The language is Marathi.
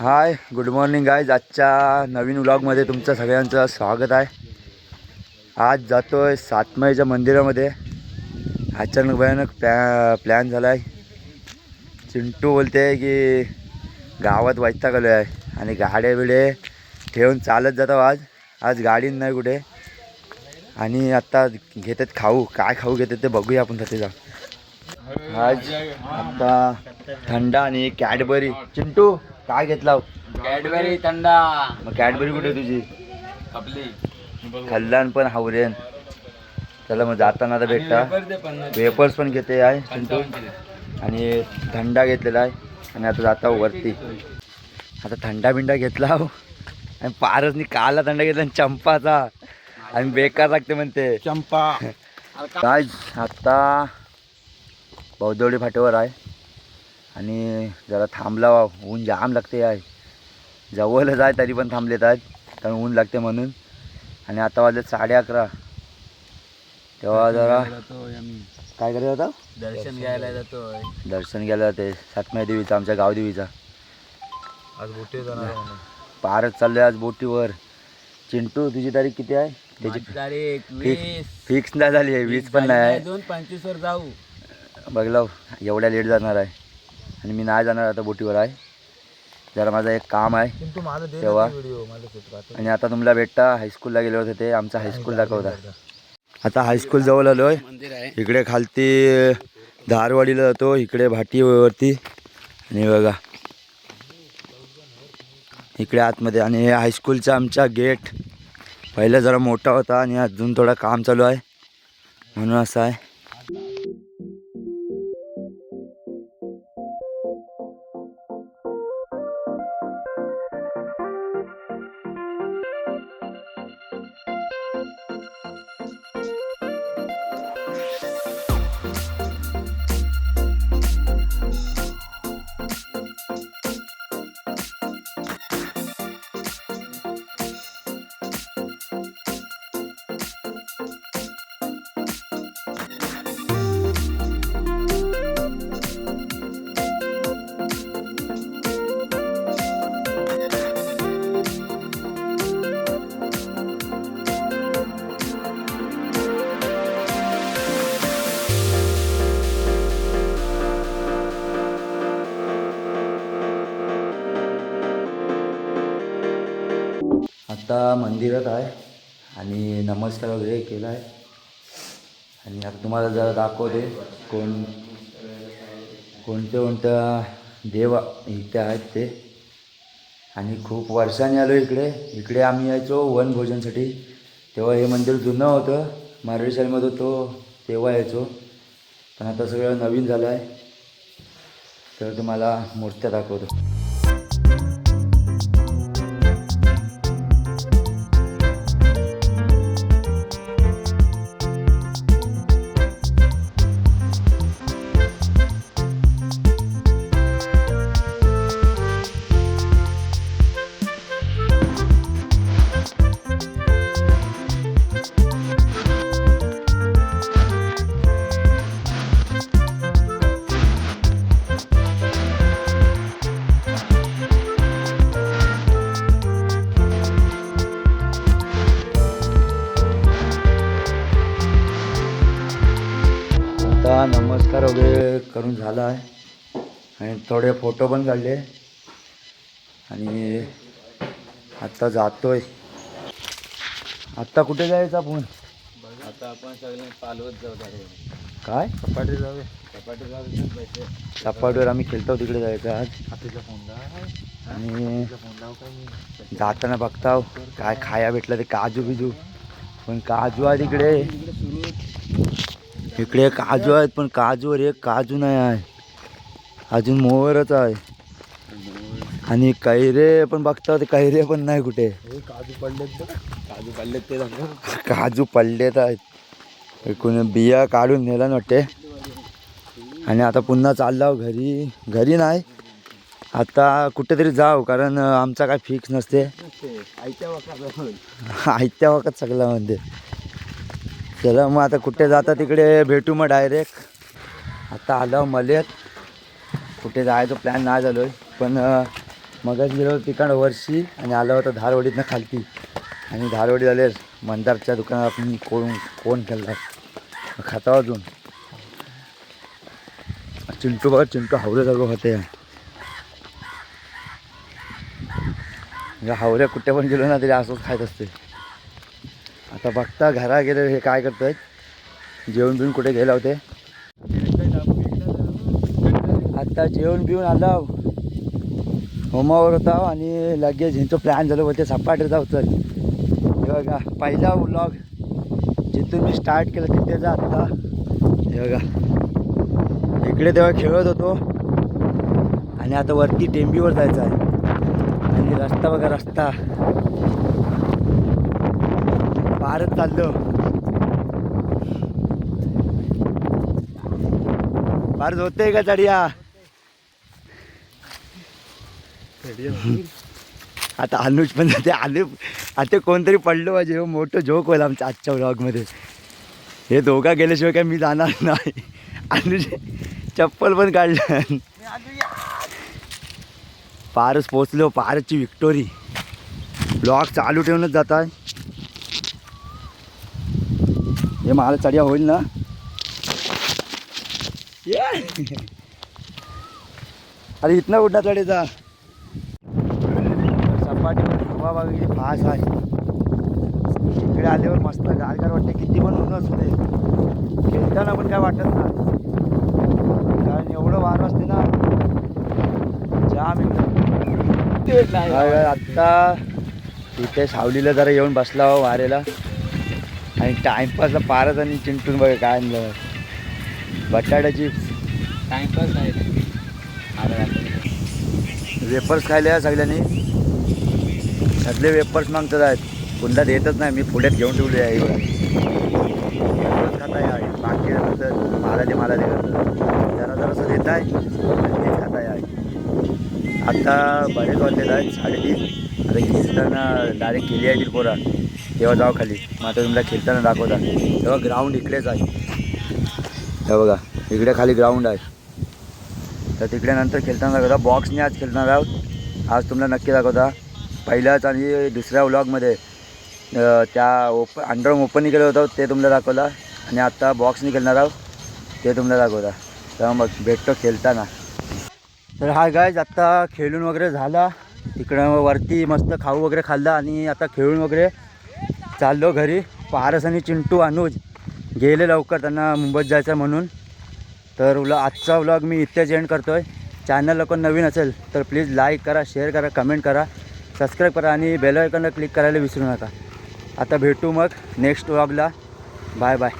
हाय गुड मॉर्निंग गायज आजच्या नवीन व्लॉगमध्ये तुमचं सगळ्यांचं स्वागत आहे. आज जातो आहे सातमाईच्या मंदिरामध्ये. अचानक भयानक प्लॅ प्लॅन झाला आहे चिंटू बोलते की गावात वैताग आलो आहे. आणि गाड्या बिडे ठेवून चालत जातो आज. आज गाडी नाही कुठे. आणि आत्ता घेतात खाऊ. काय खाऊ घेतात ते बघूया आपण तिथे जाऊ आज आता थंडा आणि कॅडबरी. चिंटू काय घेतला? हो? कॅडबरी थंडा मग कॅडबरी कुठे तुझी? आपली खल्लान पण हावरेन. चला मग जाताना आता भेटता. वेपर्स पण घेते आहे. चिंटू आणि थंडा घेतलेला आहे. आणि आता जाता वरती. आता थंडा बिंडा घेतला हो. आणि पारसनी काला थंडा घेतला आणि चंपाचा. आणि बेकार लागते म्हणते. चंपा. काय आत्ता बौद्धवडी फाट्यावर आहे. आणि जरा थांबला ऊन जाम लागते आहे जवळच आहे तरी पण थांबलेत आहेत कारण ऊन लागते म्हणून. आणि आता वाजले साडे अकरा. तेव्हा जरा काय करत होता? दर्शन घ्यायला जातोय. दर्शन घ्यायला ते सातम्या देवीचा आमच्या गावदेवीचा. आज बोटे पारच चाललोय आज बोटीवर. चिंटू तुझी तारीख किती आहे? त्याची तारीख फिक्स नाही झाली आहे वीस पण नाही आहे. दोन पंचवीस वर जाऊ बघला एवढ्या लेट जाणार आहे. आणि मी नाही जाणार आता बोटीवर आहे. जरा माझं एक काम आहे. तेव्हा. आणि आता तुम्हाला भेटता हायस्कूलला गेले होते ते आमचा हायस्कूल दाखवता. आता हायस्कूल जवळ आलो आहे. इकडे खालती धारवाडीला जातो इकडे भाटीवरती. आणि बघा. इकडे आतमध्ये. आणि हे हायस्कूलचा आमचा गेट पहिला जरा मोठा होता आणि अजून थोडं काम चालू आहे. म्हणून असं आहे. आता मंदिरात आहे आणि नमस्कार वगैरे केला आहे आणि आता तुम्हाला जरा दाखवते कोण कोणत्या कोणत्या देव इथे आहेत ते. आणि खूप वर्षांनी आलो इकडे. इकडे आम्ही यायचो वनभोजनसाठी तेव्हा हे मंदिर जुनं होतं. मारडी होतो तेव्हा यायचो. पण आता सगळं नवीन झालं आहे तर तुम्हाला मूर्त्या दाखवतो. आता नमस्कार वगैरे करून झाला आहे. आणि थोडे फोटो पण काढले. आणि आत्ता जातोय. आत्ता कुठे जायचं आपण? आता आपण सगळे पालवत जाऊ काय? सपाटी जाऊ सपाटी जाऊ पैसे. सपाटीवर आम्ही खेळतो तिकडे जायचं आज. हातीचा फोन आणि लाव जाताना बघता काय खाया भेटलं ते काजू बिजू. पण काजू आहे तिकडे इकडे काजू आहेत पण काजूवर एक काजू नाही आहे. अजून मोहरच आहे. आणि कैरे पण बघता ते कैरे पण नाही कुठे. काजू पडलेत काजू पडलेत ते काजू पडलेत आहेत एकूण बिया काढून नेला ना वाटते. आणि आता पुन्हा चाललो घरी. घरी नाही. आता कुठेतरी जाऊ कारण आमचा काय फिक्स नसते. आयत्या वाका आयत्या सगळं म्हणते चला मग आता कुठे जाता तिकडे भेटू मग डायरेक्ट आता आलं मलेत. कुठे जायचं प्लॅन नाही झालो आहे पण मगच गेलो तिकडं वर्षी आणि आलं होतं धारवडीतनं खालती. आणि धारवडी झाले मंदारच्या दुकानात आपण कोण कोण केला खाता अजून. चिंटू बघा चिंटू हावरे सगळं होते. म्हणजे हावऱ्या कुठे पण गेलो ना तरी असंच खायत असते आता बघता घरा गेले हे काय करतायत जेवण बिवून कुठे गेला होते? आता जेवण बिवून आला. होमावर होता आणि लगेच ह्यांचं प्लॅन झालं होते सपाटे जाऊ तर. हे बघा पहिला ब्लॉग जिथून मी स्टार्ट केलं तिथे जा आत्ता हे बघा. इकडे तेव्हा खेळत होतो. आणि आता वरती टेंबीवर जायचं आहे. आणि रस्ता बघा रस्ता. पारच चाललो. फार होते का चढिया? आता अनुज पण ते आलू आता कोणतरी पडलो पाहिजे. हो मोठं झोक होईल आमच्या आजच्या ब्लॉगमध्ये हे दोघा गेल्याशिवाय काय मी जाणार नाही. अनुज चप्पल पण काढलं. पारच पोचलो पारची विक्टोरी ब्लॉग चालू ठेवूनच जात आहे हे मला चढिया होईल ना? ये अरे इथनं उठणार चढायचा? सपाटीवर हवा किती फास आहे. इकडे आल्यावर मस्त गारगार वाटते. किती पण ऊन असू दे. खेळताना पण काय वाटत नाही. कारण एवढं वारं असते ना. जाम एकदम आत्ता इथे सावलीला जरा येऊन बसला हो वारेला आणि टाइमपासला पारच आणि चिंटून बघा काय आणलं बटाटा चिप्स टाइमपास आहे. वेपर्स खायला सगळ्यांनी. सगळे वेपर्स मागतात आहेत. कुंडात येतच नाही. मी पुढ्यात घेऊन ठेवले आहे. खाता आहे. बाकी मला दे मला दे करतात जरा जरासं देत आहे. आणि तेच खाता आहे आता बरेच वाजलेलं आहे साडेतीन. आता खेळताना डायरेक्ट केली आहे ती पोरा. तेव्हा जाऊ खाली. मग आता तुम्हाला खेळताना दाखवता. तेव्हा ग्राउंड इकडेच आहे. हे बघा इकडे खाली ग्राउंड आहे. तर तिकडे नंतर खेळताना दाखवता. बॉक्सने आज खेळणार आहोत. आज तुम्हाला नक्की दाखवता. पहिल्याच आणि दुसऱ्या व्लॉगमध्ये त्या ओप अंडर ओपन केलं होतं ते तुम्हाला दाखवला आणि आत्ता बॉक्सने खेळणार आहोत ते तुम्हाला दाखवता. तेव्हा मग भेटतो खेळताना. तर हा गायज आत्ता खेळून वगैरे झाला. तिकडं वरती मस्त खाऊ वगैरे खाल्ला आणि आता खेळून वगैरे चाललो घरी. पारस आणि चिंटू अनुज गेले लवकर त्यांना मुंबईत जायचं म्हणून. तर उला आजचा व्लॉग मी इथेच एंड करतो आहे चॅनल कोण नवीन असेल तर प्लीज लाईक करा शेअर करा कमेंट करा. सबस्क्राईब करा आणि बेल आयकॉनला क्लिक करायला विसरू नका. आता भेटू मग नेक्स्ट व्लॉगला बाय बाय